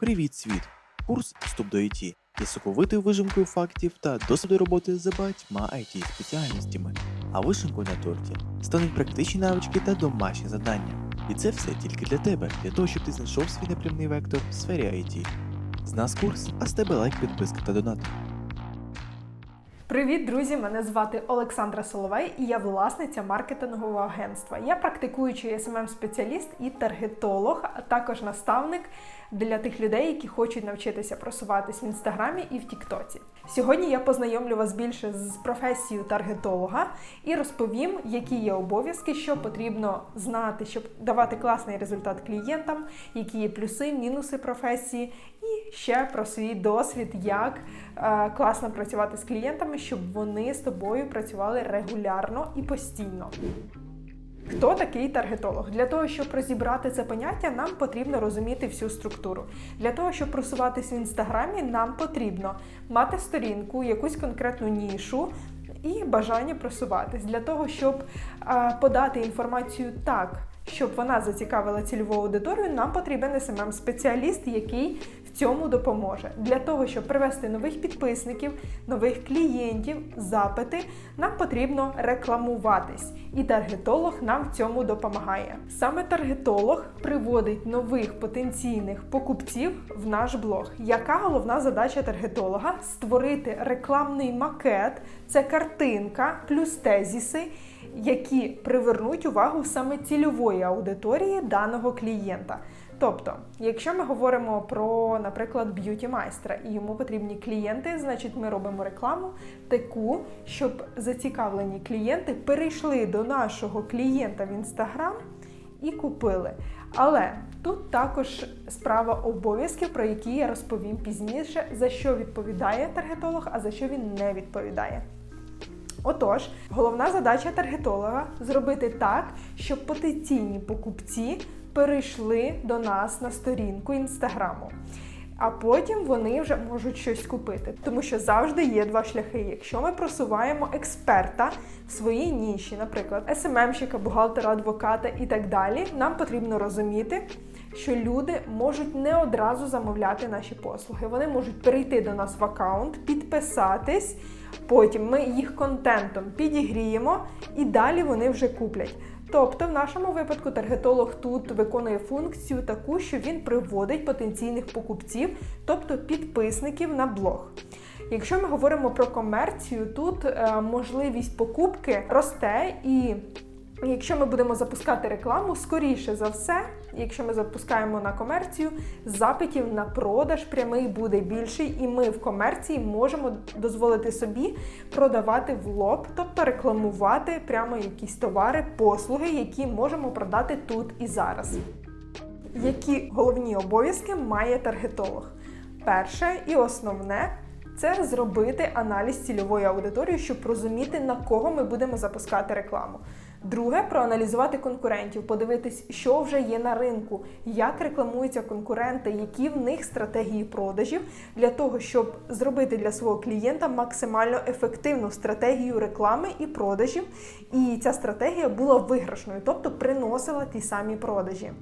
Привіт, світ! Курс Вступ до ІТ є соковитою вижимкою фактів та досвіду роботи за багатьма it спеціальностями. А вишинкою на торті стануть практичні навички та домашні завдання. І це все тільки для тебе, для того, щоб ти знайшов свій напрямний вектор в сфері IT. З нас курс, а з тебе лайк, підписка та донат. Привіт, друзі! Мене звати Олександра Соловей і я власниця маркетингового агентства. Я практикуючий smm спеціаліст і таргетолог, а також наставник для тих людей, які хочуть навчитися просуватись в інстаграмі і в Тіктоці. Сьогодні я познайомлю вас більше з професією таргетолога і розповім, які є обов'язки, що потрібно знати, щоб давати класний результат клієнтам, які є плюси, мінуси професії, і ще про свій досвід, як е, класно працювати з клієнтами, щоб вони з тобою працювали регулярно і постійно. Хто такий таргетолог? Для того, щоб розібрати це поняття, нам потрібно розуміти всю структуру. Для того, щоб просуватись в інстаграмі, нам потрібно мати сторінку, якусь конкретну нішу. І бажання просуватись для того, щоб а, подати інформацію так, щоб вона зацікавила цільову аудиторію, нам потрібен smm спеціаліст який в цьому допоможе. Для того, щоб привести нових підписників, нових клієнтів, запити, нам потрібно рекламуватись. І таргетолог нам в цьому допомагає. Саме таргетолог приводить нових потенційних покупців в наш блог. Яка головна задача таргетолога? Створити рекламний макет, це картинка плюс тезіси які привернуть увагу саме цільової аудиторії даного клієнта. Тобто, якщо ми говоримо про, наприклад, б'юті майстра і йому потрібні клієнти, значить ми робимо рекламу таку, щоб зацікавлені клієнти перейшли до нашого клієнта в інстаграм і купили. Але тут також справа обов'язків, про які я розповім пізніше, за що відповідає таргетолог, а за що він не відповідає. Отож, головна задача таргетолога зробити так, щоб потенційні покупці перейшли до нас на сторінку інстаграму. А потім вони вже можуть щось купити, тому що завжди є два шляхи. Якщо ми просуваємо експерта в своїй ніші, наприклад, СММщика, бухгалтера, адвоката і так далі, нам потрібно розуміти, що люди можуть не одразу замовляти наші послуги. Вони можуть перейти до нас в аккаунт, підписатись. Потім ми їх контентом підігріємо і далі вони вже куплять. Тобто, в нашому випадку таргетолог тут виконує функцію таку, що він приводить потенційних покупців, тобто підписників на блог. Якщо ми говоримо про комерцію, тут е, можливість покупки росте і. Якщо ми будемо запускати рекламу, скоріше за все, якщо ми запускаємо на комерцію, запитів на продаж прямий буде більший, і ми в комерції можемо дозволити собі продавати в лоб, тобто рекламувати прямо якісь товари, послуги, які можемо продати тут і зараз. Які головні обов'язки має таргетолог? Перше і основне це зробити аналіз цільової аудиторії, щоб розуміти, на кого ми будемо запускати рекламу. Друге проаналізувати конкурентів, подивитись, що вже є на ринку, як рекламуються конкуренти, які в них стратегії продажів, для того, щоб зробити для свого клієнта максимально ефективну стратегію реклами і продажів. І ця стратегія була виграшною, тобто приносила ті самі продажі.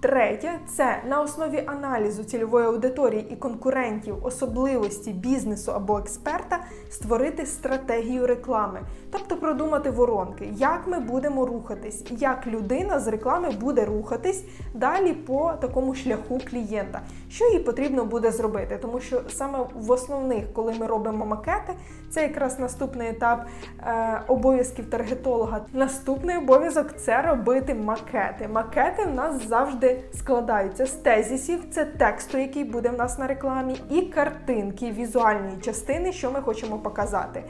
Третє це на основі аналізу цільової аудиторії і конкурентів, особливості бізнесу або експерта створити стратегію реклами, тобто продумати воронки, як ми будемо рухатись, як людина з реклами буде рухатись далі по такому шляху клієнта, що їй потрібно буде зробити, тому що саме в основних, коли ми робимо макети, це якраз наступний етап е, обов'язків таргетолога. Наступний обов'язок це робити макети. Макети в нас завжди складаються з тезісів, це тексту, який буде в нас на рекламі, і картинки візуальної частини, що ми хочемо показати.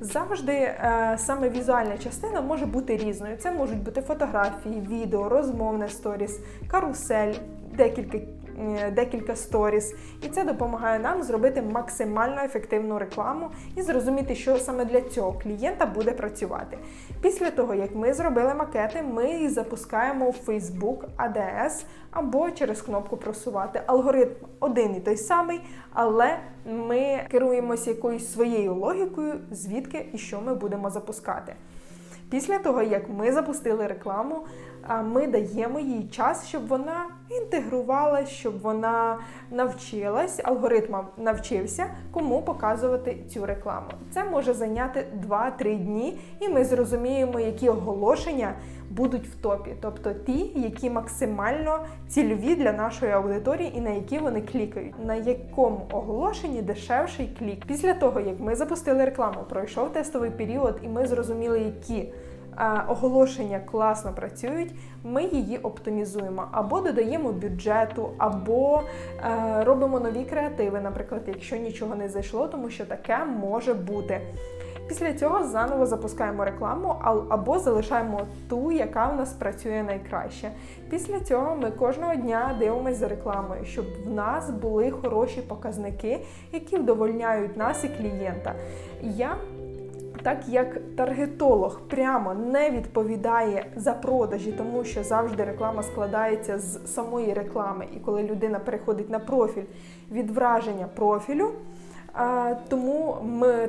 Завжди е, саме візуальна частина може бути різною. Це можуть бути фотографії, відео, розмовне сторіс, карусель, декілька. Е, Декілька сторіс, і це допомагає нам зробити максимально ефективну рекламу і зрозуміти, що саме для цього клієнта буде працювати. Після того, як ми зробили макети, ми їх запускаємо в Facebook ADS або через кнопку просувати. Алгоритм один і той самий, але ми керуємося якоюсь своєю логікою, звідки і що ми будемо запускати. Після того, як ми запустили рекламу, ми даємо їй час, щоб вона інтегрувалась, щоб вона навчилась, алгоритм навчився, кому показувати цю рекламу. Це може зайняти 2-3 дні, і ми зрозуміємо, які оголошення будуть в топі, тобто ті, які максимально цільові для нашої аудиторії і на які вони клікають, на якому оголошенні дешевший клік. Після того, як ми запустили рекламу, пройшов тестовий період, і ми зрозуміли, які а, оголошення класно працюють, ми її оптимізуємо або додаємо бюджету, або е, робимо нові креативи, наприклад, якщо нічого не зайшло, тому що таке може бути. Після цього заново запускаємо рекламу або залишаємо ту, яка в нас працює найкраще. Після цього ми кожного дня дивимося за рекламою, щоб в нас були хороші показники, які вдовольняють нас і клієнта. Я так як таргетолог прямо не відповідає за продажі, тому що завжди реклама складається з самої реклами, і коли людина переходить на профіль від враження профілю. Тому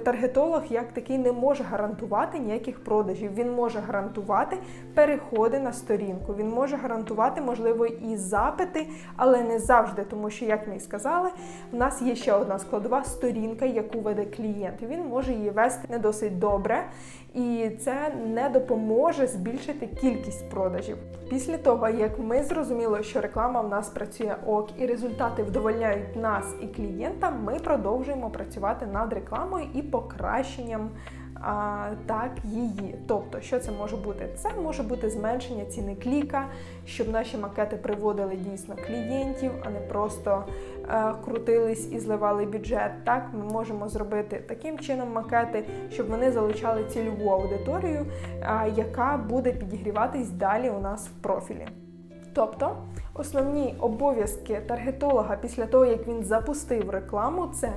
таргетолог як такий не може гарантувати ніяких продажів. Він може гарантувати переходи на сторінку. Він може гарантувати, можливо, і запити, але не завжди, тому що, як ми і сказали, в нас є ще одна складова сторінка, яку веде клієнт. Він може її вести не досить добре, і це не допоможе збільшити кількість продажів. Після того, як ми зрозуміли, що реклама в нас працює ок, і результати вдовольняють нас і клієнта, ми продовжуємо працювати над рекламою і покращенням. Так, її. Тобто, що це може бути? Це може бути зменшення ціни кліка, щоб наші макети приводили дійсно клієнтів, а не просто е, крутились і зливали бюджет. Так, ми можемо зробити таким чином макети, щоб вони залучали цільову аудиторію, а, яка буде підігріватись далі у нас в профілі. Тобто, основні обов'язки таргетолога після того, як він запустив рекламу, це е,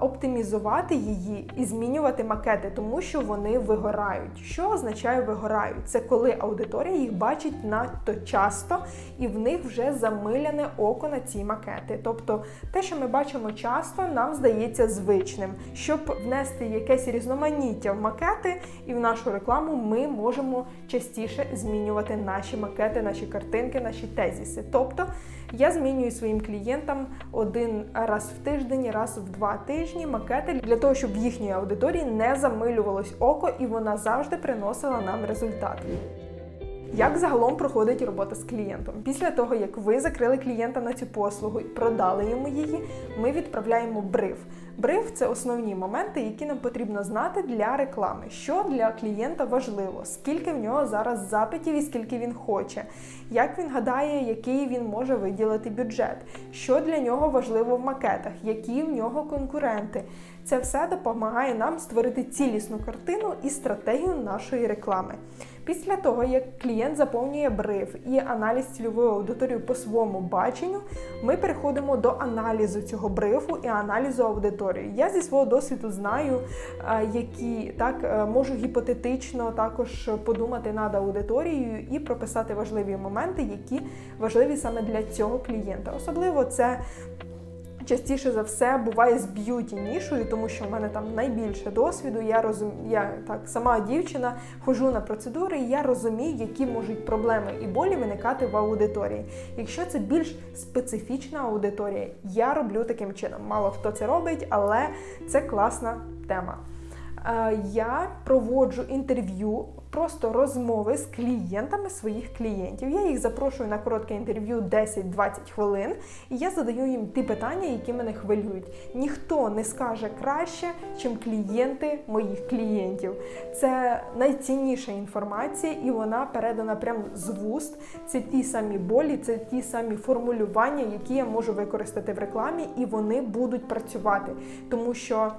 оптимізувати її і змінювати макети, тому що вони вигорають. Що означає вигорають? Це коли аудиторія їх бачить надто часто і в них вже замиляне око на ці макети. Тобто, те, що ми бачимо часто, нам здається звичним. Щоб внести якесь різноманіття в макети і в нашу рекламу, ми можемо частіше змінювати наші макети, наші картинки, наші тезіси. Тобто я змінюю своїм клієнтам один раз в тиждень, раз в два тижні макети для того, щоб їхньої аудиторії не замилювалось око і вона завжди приносила нам результат. Як загалом проходить робота з клієнтом? Після того, як ви закрили клієнта на цю послугу і продали йому її, ми відправляємо бриф. Бриф це основні моменти, які нам потрібно знати для реклами. Що для клієнта важливо, скільки в нього зараз запитів і скільки він хоче, як він гадає, який він може виділити бюджет, що для нього важливо в макетах, які в нього конкуренти. Це все допомагає нам створити цілісну картину і стратегію нашої реклами. Після того, як клієнт заповнює бриф і аналіз цільової аудиторії по своєму баченню, ми переходимо до аналізу цього брифу і аналізу аудиторії. Я зі свого досвіду знаю, е, які так е, можу гіпотетично також подумати над аудиторією і прописати важливі моменти, які важливі саме для цього клієнта. Особливо це частіше за все буває з б'юті нішою, тому що в мене там найбільше досвіду. Я розум... я так сама дівчина ходжу на процедури, і я розумію, які можуть проблеми і болі виникати в аудиторії. Якщо це більш специфічна аудиторія, я роблю таким чином. Мало хто це робить, але це класна тема. Е, Я проводжу інтерв'ю, просто розмови з клієнтами своїх клієнтів. Я їх запрошую на коротке інтерв'ю 10-20 хвилин, і я задаю їм ті питання, які мене хвилюють. Ніхто не скаже краще, чим клієнти моїх клієнтів. Це найцінніша інформація, і вона передана прямо з вуст. Це ті самі болі, це ті самі формулювання, які я можу використати в рекламі, і вони будуть працювати, тому що.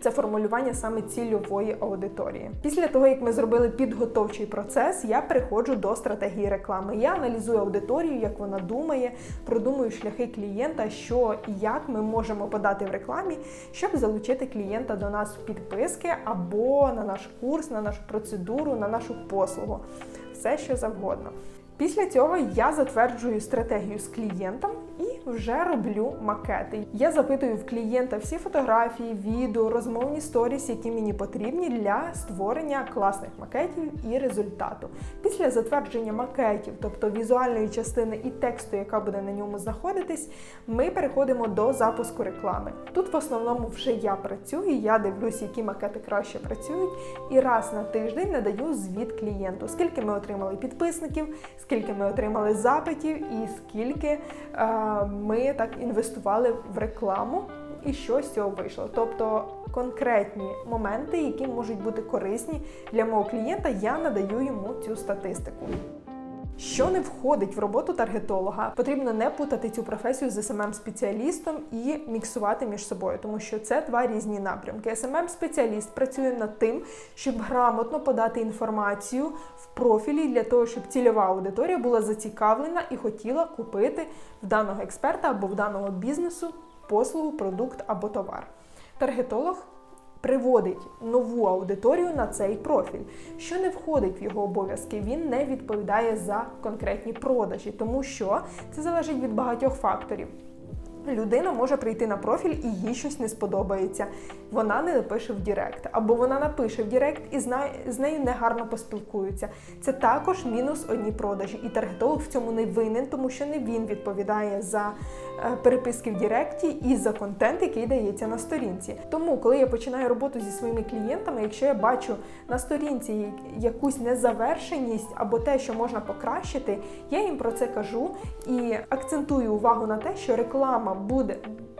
Це формулювання саме цільової аудиторії. Після того, як ми зробили підготовчий процес, я переходжу до стратегії реклами. Я аналізую аудиторію, як вона думає, продумую шляхи клієнта, що і як ми можемо подати в рекламі, щоб залучити клієнта до нас в підписки або на наш курс, на нашу процедуру, на нашу послугу. Все що завгодно. Після цього я затверджую стратегію з клієнтом і вже роблю макети. Я запитую в клієнта всі фотографії, відео, розмовні сторіс, які мені потрібні для створення класних макетів і результату. Після затвердження макетів, тобто візуальної частини і тексту, яка буде на ньому знаходитись, ми переходимо до запуску реклами. Тут в основному вже я працюю, я дивлюсь, які макети краще працюють, і раз на тиждень надаю звіт клієнту, скільки ми отримали підписників, скільки ми отримали запитів і скільки е, ми так інвестували в рекламу. І що з цього вийшло? Тобто конкретні моменти, які можуть бути корисні для мого клієнта, я надаю йому цю статистику. Що не входить в роботу таргетолога, потрібно не путати цю професію з smm спеціалістом і міксувати між собою, тому що це два різні напрямки. smm спеціаліст працює над тим, щоб грамотно подати інформацію в профілі для того, щоб цільова аудиторія була зацікавлена і хотіла купити в даного експерта або в даного бізнесу послугу, продукт або товар. Таргетолог приводить нову аудиторію на цей профіль. Що не входить в його обов'язки, він не відповідає за конкретні продажі, тому що це залежить від багатьох факторів. Людина може прийти на профіль і їй щось не сподобається. Вона не напише в Директ, або вона напише в Директ і з нею негарно поспілкуються. Це також мінус одні продажі. І таргетолог в цьому не винен, тому що не він відповідає за переписки в Діректі і за контент, який дається на сторінці. Тому, коли я починаю роботу зі своїми клієнтами, якщо я бачу на сторінці якусь незавершеність або те, що можна покращити, я їм про це кажу і акцентую увагу на те, що реклама буде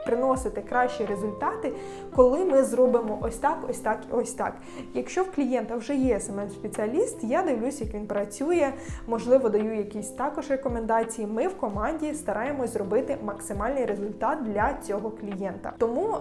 приносити кращі результати, коли ми зробимо ось так, ось так і ось так. Якщо в клієнта вже є smm спеціаліст я дивлюся, як він працює, можливо, даю якісь також рекомендації. Ми в команді стараємось зробити максимальний результат для цього клієнта. Тому е,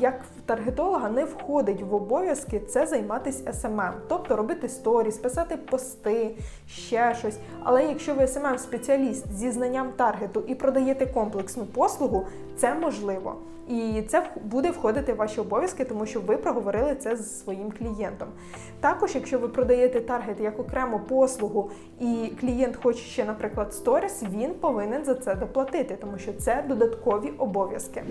як в таргетолога не входить в обов'язки це займатися SMM, тобто робити сторіс, писати пости, ще щось. Але якщо ви smm спеціаліст зі знанням таргету і продаєте комплексну послугу, це можливо. І це буде входити в ваші обов'язки, тому що ви проговорили це з своїм клієнтом. Також, якщо ви продаєте таргет як окрему послугу, і клієнт хоче ще, наприклад, сторіс, він повинен за це доплатити, тому що це додаткові обов'язки.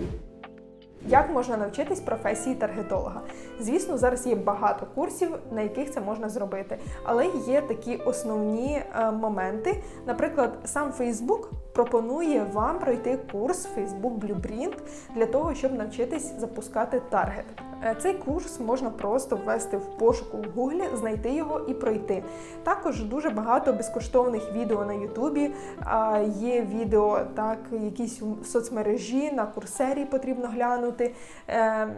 Як можна навчитись професії таргетолога? Звісно, зараз є багато курсів, на яких це можна зробити, але є такі основні е, моменти. Наприклад, сам Facebook пропонує вам пройти курс Facebook Blueprint для того, щоб навчитись запускати таргет. Е, Цей курс можна просто ввести в пошуку в Google, знайти його і пройти. Також дуже багато безкоштовних відео на Ютубі. Є відео, так, якісь в соцмережі, на курсері потрібно глянути. Е,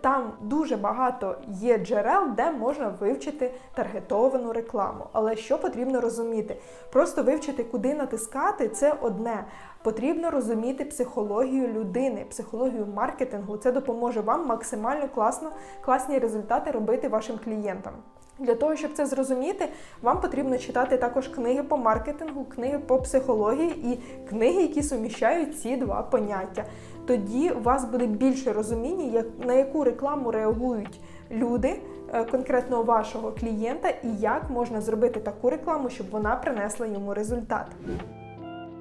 Там дуже багато є джерел, де можна вивчити таргетовану рекламу. Але що потрібно розуміти? Просто вивчити, куди натискати, це одне. Потрібно розуміти психологію людини, психологію маркетингу. Це допоможе вам максимально класно, класні результати робити вашим клієнтам. Для того, щоб це зрозуміти, вам потрібно читати також книги по маркетингу, книги по психології і книги, які суміщають ці два поняття. Тоді у вас буде більше розуміння, як, на яку рекламу реагують люди, е, конкретно вашого клієнта, і як можна зробити таку рекламу, щоб вона принесла йому результат.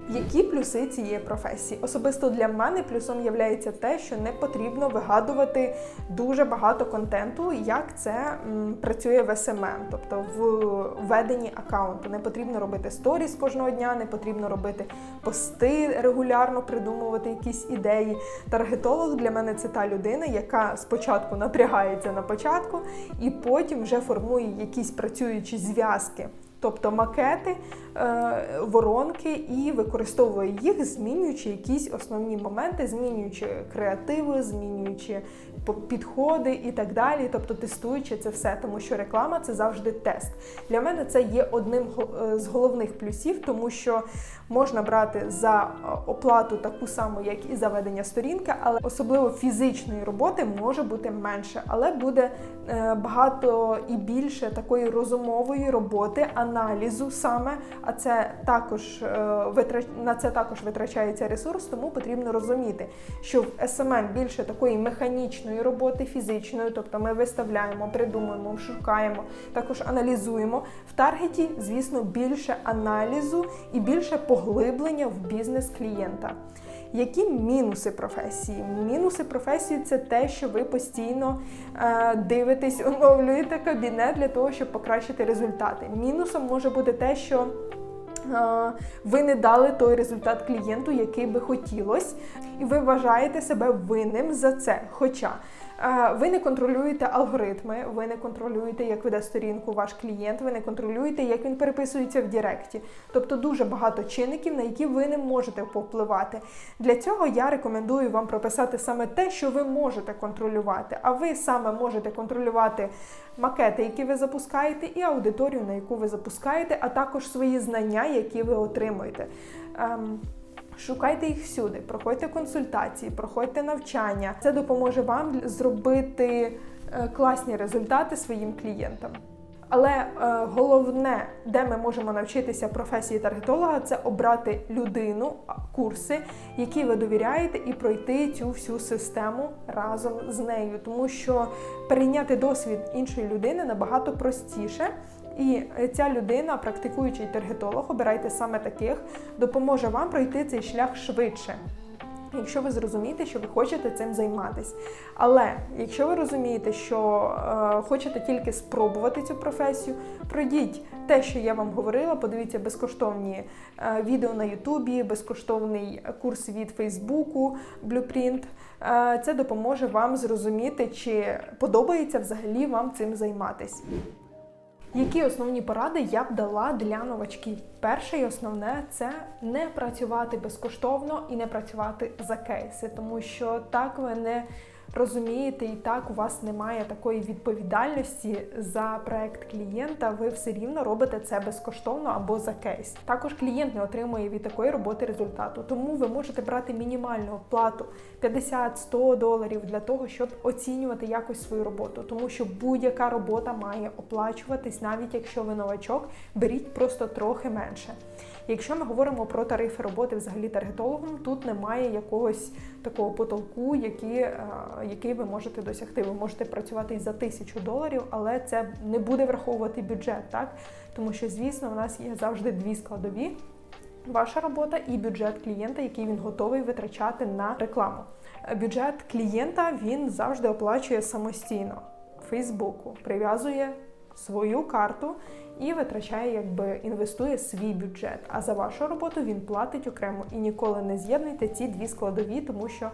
Які плюси цієї професії? Особисто для мене плюсом є те, що не потрібно вигадувати дуже багато контенту, як це м, працює в SMM, тобто в веденні аккаунту. Не потрібно робити сторіс кожного дня, не потрібно робити пости регулярно, придумувати якісь ідеї. Таргетолог для мене це та людина, яка спочатку напрягається на початку і потім вже формує якісь працюючі зв'язки. Тобто макети, е, воронки і використовує їх, змінюючи якісь основні моменти, змінюючи креативи, змінюючи підходи і так далі. Тобто тестуючи це все, тому що реклама це завжди тест. Для мене це є одним е, з головних плюсів, тому що можна брати за е, оплату таку саму, як і за ведення сторінки, але особливо фізичної роботи може бути менше, але буде е, багато і більше такої розумової роботи, аналізу саме, а це також на це також витрачається ресурс, тому потрібно розуміти, що в SMM більше такої механічної роботи, фізичної, тобто ми виставляємо, придумуємо, шукаємо, також аналізуємо. В таргеті, звісно, більше аналізу і більше поглиблення в бізнес клієнта. Які мінуси професії? Мінуси професії це те, що ви постійно е, дивитесь, оновлюєте кабінет для того, щоб покращити результати. Мінусом може бути те, що ви не дали той результат клієнту, який би хотілося, і ви вважаєте себе винним за це. Хоча е, ви не контролюєте алгоритми, ви не контролюєте, як веде сторінку ваш клієнт, ви не контролюєте, як він переписується в Директі. Тобто дуже багато чинників, на які ви не можете повпливати. Для цього я рекомендую вам прописати саме те, що ви можете контролювати. А ви саме можете контролювати макети, які ви запускаєте, і аудиторію, на яку ви запускаєте, а також свої знання, які ви отримуєте. Шукайте їх всюди, проходьте консультації, проходьте навчання. Це допоможе вам зробити е, класні результати своїм клієнтам. Але е, головне, де ми можемо навчитися професії таргетолога, це обрати людину, курси, які ви довіряєте, і пройти цю всю систему разом з нею, тому що перейняти досвід іншої людини набагато простіше. І ця людина, практикуючий таргетолог, обирайте саме таких, допоможе вам пройти цей шлях швидше. Якщо ви зрозумієте, що ви хочете цим займатися. Але якщо ви розумієте, що е, хочете тільки спробувати цю професію, пройдіть те, що я вам говорила, подивіться безкоштовні е, відео на Ютубі, безкоштовний курс від Фейсбуку, Blueprint. Е, це допоможе вам зрозуміти, чи подобається взагалі вам цим займатися. Які основні поради я б дала для новачків? Перше і основне це не працювати безкоштовно і не працювати за кейси, тому що так ви не розумієте і так у вас немає такої відповідальності за проект клієнта. Ви все рівно робите це безкоштовно або за кейс. Також клієнт не отримує від такої роботи результату, тому ви можете брати мінімальну оплату 50-100 доларів для того, щоб оцінювати якось свою роботу, тому що будь-яка робота має оплачуватись, навіть якщо ви новачок, беріть просто трохи менше. Якщо ми говоримо про тарифи роботи взагалі таргетологом, тут немає якогось такого потолку, який, е, який ви можете досягти. Ви можете працювати і за тисячу доларів, але це не буде враховувати бюджет, так? Тому що, звісно, у нас є завжди дві складові. Ваша робота і бюджет клієнта, який він готовий витрачати на рекламу. Бюджет клієнта він завжди оплачує самостійно Фейсбуку, прив'язує свою карту і витрачає, якби інвестує свій бюджет. А за вашу роботу він платить окремо і ніколи не з'єднуйте ці дві складові, тому що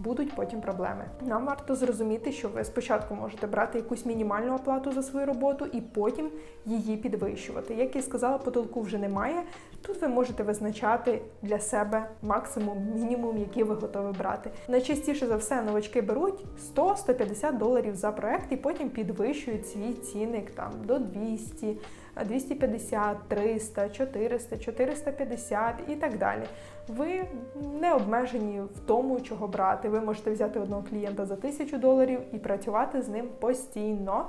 будуть потім проблеми. Нам варто зрозуміти, що ви спочатку можете брати якусь мінімальну оплату за свою роботу і потім її підвищувати. Як я сказала, потолку вже немає. Тут ви можете визначати для себе максимум, мінімум, який ви готові брати. Найчастіше за все новачки беруть 100-150 доларів за проект і потім підвищують свій цінник там до 200, 250, 300, 400, 450 і так далі. Ви не обмежені в тому, чого брати. Ви можете взяти одного клієнта за 1000 доларів і працювати з ним постійно.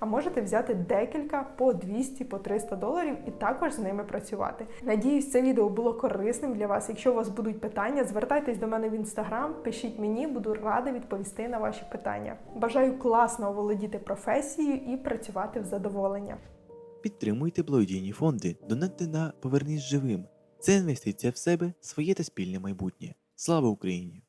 А можете взяти декілька по 200, по 300 доларів і також з ними працювати. Надіюсь, це відео було корисним для вас. Якщо у вас будуть питання, звертайтесь до мене в інстаграм, пишіть мені, буду рада відповісти на ваші питання. Бажаю класно оволодіти професією і працювати в задоволення. Підтримуйте благодійні фонди, донатьте на Повернись живим. Це інвестиція в себе, своє та спільне майбутнє. Слава Україні!